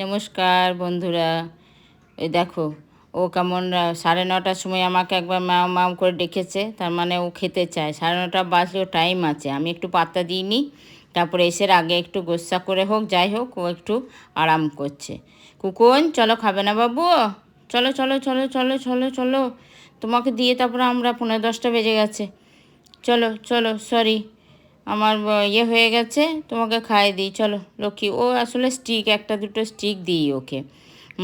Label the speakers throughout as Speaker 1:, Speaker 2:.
Speaker 1: নমস্কার বন্ধুরা। এই দেখো, ও কেমন, সাড়ে নটার সময় আমাকে একবার ম্যাও ম্যাও করে ডেকেছে, তার মানে ও খেতে চায়। সাড়ে নটা বাজলেও টাইম আছে, আমি একটু পাত্তা দিইনি। তারপরে এসে আগে একটু গোসা করে হোক, যাই হোক, ও একটু আরাম করছে। কুকুন, চলো খাবে না বাবু? চলো চলো চলো চলো চলো চলো। তোমাকে দিয়ে তারপরে আমরা পনেরো দশটা বেজে গেছে। চলো চলো সরি আমার ইয়ে হয়ে গেছে, তোমাকে খাইয়ে দিই, চলো, লক্ষ্মী। ও আসলে স্টিক একটা দুটো স্টিক দিই ওকে।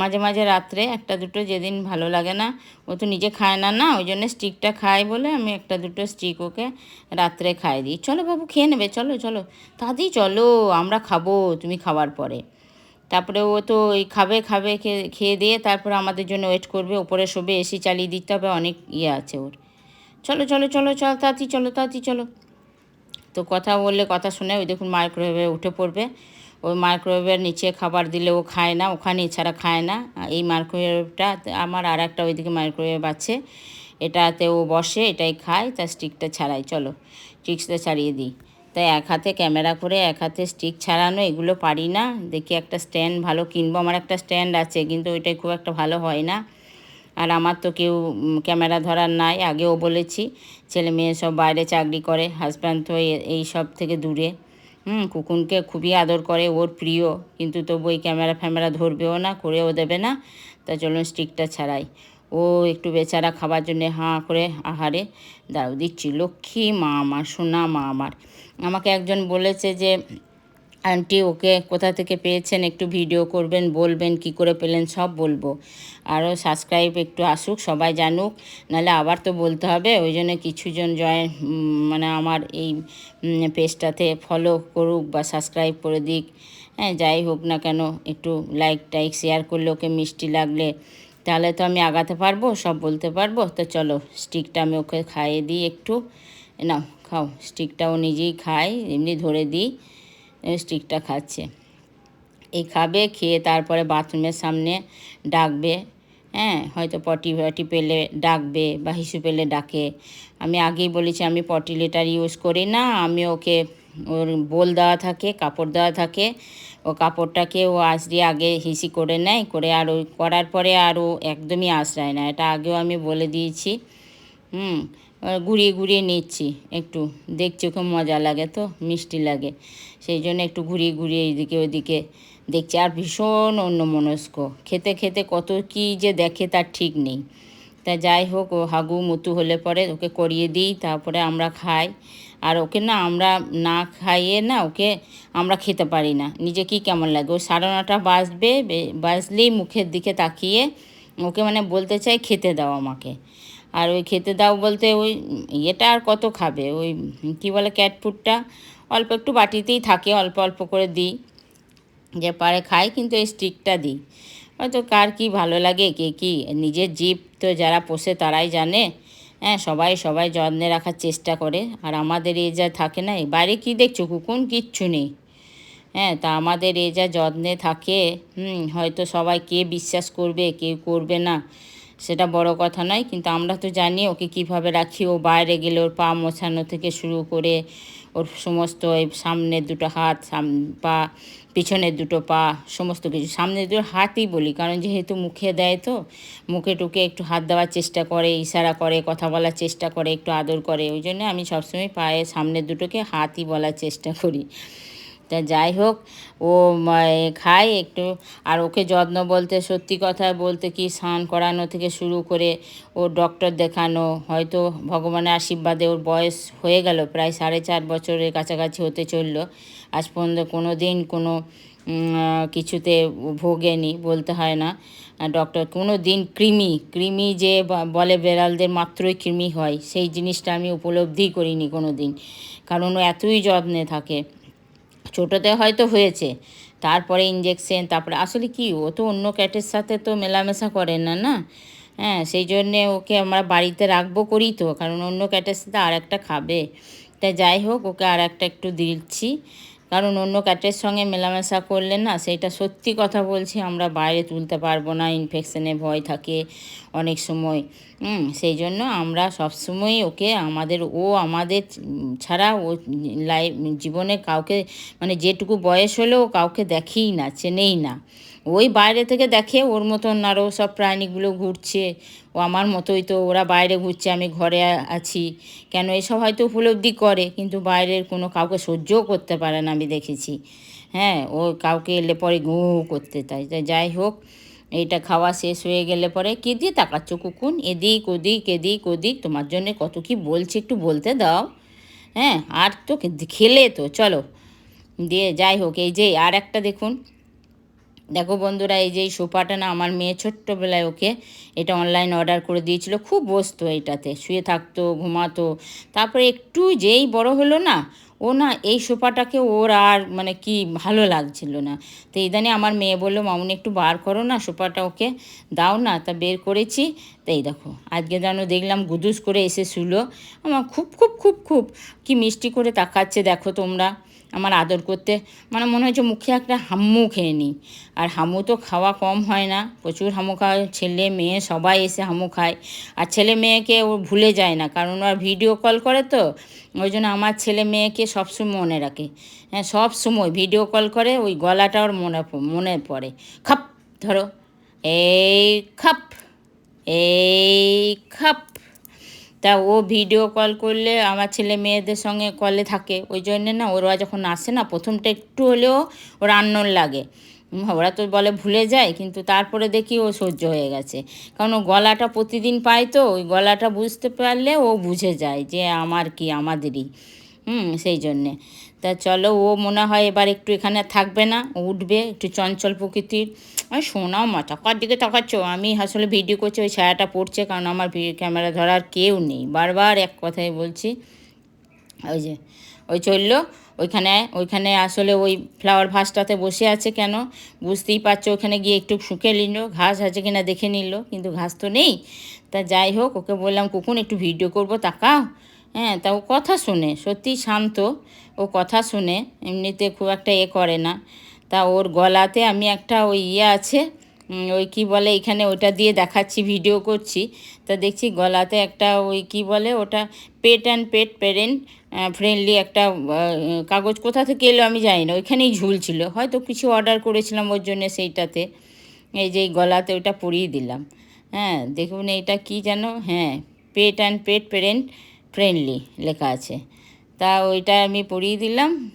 Speaker 1: মাঝে মাঝে রাত্রে একটা দুটো যেদিন ভালো লাগে না, ও তো নিজে খায় না না, ওই জন্য স্টিকটা খায় বলে আমি একটা দুটো স্টিক ওকে রাত্রে খাইয়ে দিই। চলো বাবু, খেয়ে নেবে, চলো চলো। দাদি চলো, আমরা খাব, তুমি খাবার পরে। তারপরে ও তো ওই খাবে খাবে খেয়ে দিয়ে তারপরে আমাদের জন্য ওয়েট করবে, ওপরে শোবে এসি চালিয়ে দিতে হবে, অনেক ইয়ে আছে ওর। চলো চলো চলো চলো, তাড়াতাড়ি চলো তাড়াতাড়ি চলো। তো কথা বললে কথা শুনে ওই দেখুন মাইক্রোওয়েভে উঠে পড়বে। ওই মাইক্রোওয়েভের নিচে খাবার দিলে ও খায় না, ওখানে এছাড়া খায় না। এই মাইক্রোওয়েভটা আমার আর একটা ওইদিকে মাইক্রোওয়েভ আছে। এটাতে ও বসে, এটাই খায় তার স্টিকটা ছাড়াই। চলো স্টিক্সটা ছাড়িয়ে দিই। তাই এক হাতে ক্যামেরা করে, এক হাতে স্টিক ছাড়ানো, এগুলো পারি না। দেখি একটা স্ট্যান্ড ভালো কিনবো। আমার একটা স্ট্যান্ড আছে, কিন্তু ওইটাই খুব একটা ভালো হয় না। আর আমার তো কেউ ক্যামেরা ধরার নাই। আগেও বলেছি, ছেলে মেয়ে সব বাইরে চাকরি করে হাজব্যান্ড তো এই সব থেকে দূরে। হুম কুকুনকে খুবই আদর করে, ওর প্রিয়। কিন্তু তবু ওই ক্যামেরা ফ্যামেরা ধরবেও না, করেও দেবে না। তা চলুন স্টিকটা ছাড়াই। ও একটু বেচারা খাবার জন্য হাঁ করে, আহারে দাঁড়াও দিচ্ছি লক্ষ্মী মা আমার, সোনা মা আমার। আমাকে একজন বলেছে যে আন্টি ওকে কোথা থেকে পেয়েছেন? একটু ভিডিও করবেন, বলবেন, কি করে পেলেন, সব বলব। আরও সাবস্ক্রাইব একটু আসুক, সবাই জানুক। নাহলে আবার তো বলতে হবে, ওই জন্য কিছুজন জয়েন মানে আমার এই পেজটাতে ফলো করুক বা সাবস্ক্রাইব করে দিক। হ্যাঁ যাই হোক না কেন, একটু লাইক টাইক শেয়ার করলে ওকে মিষ্টি লাগলে, তাহলে তো আমি আগাতে পারব, সব বলতে পারব। তো চলো স্টিকটা আমি ওকে খাইয়ে দিই একটু। নাও, খাও স্টিকটাও নিজেই খাই, এমনি ধরে দিই। স্টিকটা খাচ্ছে। এই খাবে, খেয়ে তারপরে বাথরুমের সামনে ডাকবে হ্যাঁ? হয়তো পটি ফটি পেলে ডাকবে বা হিসু পেলে ডাকে। আমি আগেই বলেছি, আমি পটি লিটার ইউজ করি না। আমি ওকে, ওর বোল দেওয়া থাকে, কাপড় দেওয়া থাকে। ও কাপড়টাকে ও আঁচড়িয়ে আগে হিসি করে নেয়, করে আর ওই করার পরে আর ও একদমই আঁচড়ায় না। এটা আগেও আমি বলে দিয়েছি। হুম? ঘুরিয়ে ঘুরিয়ে নিচ্ছি। একটু দেখছি, খুব মজা লাগে তো, মিষ্টি লাগে। সেই জন্য একটু ঘুরিয়ে ঘুরিয়ে এইদিকে ওইদিকে দেখছি। আর ভীষণ অন্যমনস্ক। খেতে খেতে কত কী যে দেখে তার ঠিক নেই। তা যাই হোক, ও হাগু মুতু হলে পরে ওকে করিয়ে দিই, তারপরে আমরা খাই। আর ওকে না আমরা না খাইয়ে না ওকে আমরা খেতে পারি না। নিজে কি কেমন লাগে? ও সাড়ে নটা বাজবে বাজলেই মুখের দিকে তাকিয়ে ওকে মানে বলতে চাই খেতে দাও আমাকে। আর ওই খেতে দাও বলতে ওই ইয়েটা আর কত খাবে? ওই কী বলে ক্যাট ফুডটা অল্প একটু বাটিতেই থাকে, অল্প অল্প করে দিই। যে পারে খায় কিন্তু এই স্টিকটা দিই। হয়তো কার কি ভালো লাগে, কে কি? নিজের জীব তো যারা পোষে তারাই জানে। হ্যাঁ সবাই সবাই যত্নে রাখার চেষ্টা করে। আর আমাদের এ যা থাকে না বাইরে কি দেখছ? কুকুন কিচ্ছু নেই। হ্যাঁ তা আমাদের এ যা যত্নে থাকে, হুম, হয়তো সবাই কে বিশ্বাস করবে, কে করবে না? সেটা বড় কথা নয়, কিন্তু আমরা তো জানি ওকে কীভাবে রাখি। ও বাইরে গেলে ওর পা মোছানো থেকে শুরু করে ওর সমস্ত এই সামনের দুটো হাত পা, পিছনের দুটো পা, সমস্ত কিছু। সামনের দুটো হাতই বলি, কারণ যেহেতু মুখে দেয় তো, মুখে টুকে একটু হাত দেওয়ার চেষ্টা করে, ইশারা করে, কথা বলার চেষ্টা করে, একটু আদর করে। ওই জন্য আমি সবসময় পায়ে সামনের দুটোকে হাতই বলার চেষ্টা করি। তা যাই হোক, ও খায় একটু। আর ওকে যত্ন বলতে, সত্যি কথা বলতে কি স্নান করানো থেকে শুরু করে ও ডক্টর দেখানো, হয়তো ভগবানের আশীর্বাদে ওর বয়স হয়ে গেল, প্রায় সাড়ে চার বছরের কাছাকাছি হতে চলল। আজ পর্যন্ত কোনো দিন কোনো কিছুতে ভোগেনি বলতে হয় না। ডক্টর কোনো দিন কৃমি কৃমি যে বলে বেড়ালদের মাত্রই কৃমি হয়, সেই জিনিসটা আমি উপলব্ধি করিনি কোনো দিন। কারণ ও এতই যত্নে থাকে। ছোটোতে হয়তো হয়েছে। তারপরে ইঞ্জেকশন তারপরে আসলে কি, ও তো অন্য ক্যাটের সাথে তো মেলামেশা করে না না? হ্যাঁ সেই জন্যে ওকে আমরা বাড়িতে রাখব করি তো, কারণ অন্য ক্যাটের সাথে আর একটা খাবে। তাই যাই হোক, ওকে আর একটা একটু দিচ্ছি। কারণ অন্য ক্যাটের সঙ্গে মেলামেশা করলে না সেটা সত্যি কথা বলছি, আমরা বাইরে তুলতে পারব না ইনফেকশনে ভয় থাকে অনেক সময়। সেই জন্য আমরা সবসময় ওকে আমাদের, ও আমাদের ছাড়া ও লাইফ জীবনে কাউকে মানে যেটুকু বয়স হলেও কাউকে দেখেই না, চেনেই না। ওই বাইরে থেকে দেখে ওর মতন আরও সব প্রাণীগুলো ঘুরছে। ও আমার মতোই তো, ওরা বাইরে ঘুরছে, আমি ঘরে আছি। কেন এসব হয়তো উপলব্ধি করে, কিন্তু বাইরের কোনো কাউকে সহ্যও করতে পারে না আমি দেখেছি। হ্যাঁ ও কাউকে এলে পরে গু করতে তাই তাই যাই হোক, এইটা খাওয়া শেষ হয়ে গেলে পরে কে দিয়ে তাকাচ্ছ কুকুন? এদিক ওদিক এদিক ওদিক, তোমার জন্যে কত কি বলছে একটু বলতে দাও। হ্যাঁ আর তো খেলে তো, চলো। দিয়ে যাই হোক, এই যে, আর একটা দেখুন। দেখো বন্ধুরা, এই যে এই সোফাটা না, আমার মেয়ে ছোট্টবেলায় ওকে এটা অনলাইন অর্ডার করে দিয়েছিল। খুব বসতো এটাতে, শুয়ে থাকতো, ঘুমাতো। তারপরে একটু যেই বড় হলো না, ও না এই সোফাটাকে ওর আর মানে কি ভালো লাগছিল না। তো ইদানে আমার মেয়ে বলল, মামুনি একটু বার করো না সোফাটা ওকে, দাও না, তা বের করেছি। তো এই দেখো, আজকে যেন দেখলাম গুদুস করে এসে শুলো। আমার খুব খুব খুব খুব কি মিষ্টি করে তাকাচ্ছে দেখো তোমরা। আমার আদর করতে। মানে মনে হয়েছে মুখে একটা হাম্মু খেয়ে নিই। আর হামু তো খাওয়া কম হয় না। প্রচুর হামু খাওয়া ছেলে, মেয়ে সবাই এসে হামু খায়। আর ছেলে, মেয়েকে ও ভুলে যায় না। কারণ ওরা ভিডিও কল করে তো। ওই জন্য আমার ছেলে, মেয়েকে সবসময় মনে রাখে। হ্যাঁ সব সময় ভিডিও কল করে, ওই গলাটা ওর মনে মনে পড়ে। খাপ, ধরো। এই খাপ এই খাপ। তা ও ভিডিও কল করলে আমার ছেলে মেয়েদের সঙ্গে কলে থাকে। ওই জন্যে না ওরা যখন আসে না, প্রথমটা একটু হলেও ওর আন্নর লাগে। ওরা তো বলে ভুলে যায়, কিন্তু তারপরে দেখি ও সহ্য হয়ে গেছে। কারণ ও গলাটা প্রতিদিন পায় তো, ওই গলাটা বুঝতে পারলে ও বুঝে যায় যে আমার কি, আমাদেরই। হুম, সেই জন্যে। তা চলো, ও মনে হয় এবার একটু এখানে থাকবে না উঠবে একটু চঞ্চল প্রকৃতির। আমি শোনাও মা, টাকার দিকে তাকাচ্ছ। আমি আসলে ভিডিও করছি, ওই ছায়াটা পড়ছে, কারণ আমার ক্যামেরা ধরার কেউ নেই। বারবার এক কথাই বলছি। ওই যে, ওই চলল, ওইখানে ওইখানে আসলে ওই ফ্লাওয়ার ভাসটাতে বসে আছে কেন? বুঝতেই পারছ, ওখানে গিয়ে একটু শুকে নিল, ঘাস আছে কিনা দেখে নিল, কিন্তু ঘাস তো নেই। তা যাই হোক, ওকে বললাম, কুকুন, একটু ভিডিও করব, তাকাও। হ্যাঁ তা ও কথা শুনে সত্যি শান্ত। ও কথা শুনে এমনিতে খুব একটা এ করে না। তা ওর গলাতে আমি একটা ওই ইয়ে আছে ওই কি বলে, এখানে ওটা দিয়ে দেখাচ্ছি ভিডিও করছি। তা দেখছি গলাতে একটা ওই কি বলে, ওটা pet and pet parent friendly একটা কাগজ কোথা থেকে এলো আমি জানি না, ওইখানেই ঝুলছিল। হয়তো কিছু অর্ডার করেছিলাম ওর জন্য সেইটাতে। এই যে গলাতে ওইটা পরিয়ে দিলাম। হ্যাঁ দেখুন এইটা কি যেন হ্যাঁ pet and pet parent friendly লেখা আছে। তা ওইটা আমি পরিয়ে দিলাম।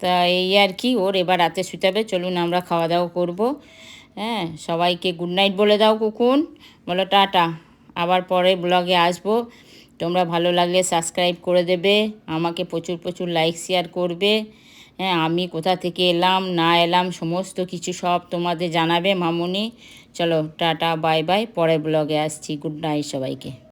Speaker 1: তা এই আর কি, ওর এবার রাতে শুতে হবে, চলুন আমরা খাওয়া দাওয়া করব। হ্যাঁ সবাইকে গুড নাইট বলে দাও কুকুন। বলো টাটা, আবার পরে ব্লগে আসব। তোমরা ভালো লাগলে সাবস্ক্রাইব করে দেবে, আমাকে প্রচুর প্রচুর লাইক শেয়ার করবে। হ্যাঁ আমি কোথা থেকে এলাম, না এলাম, সমস্ত কিছু সব তোমাদের জানাবে মামুনি। চলো টাটা বাই বাই পরের ব্লগে আসছি। গুড নাইট সবাইকে।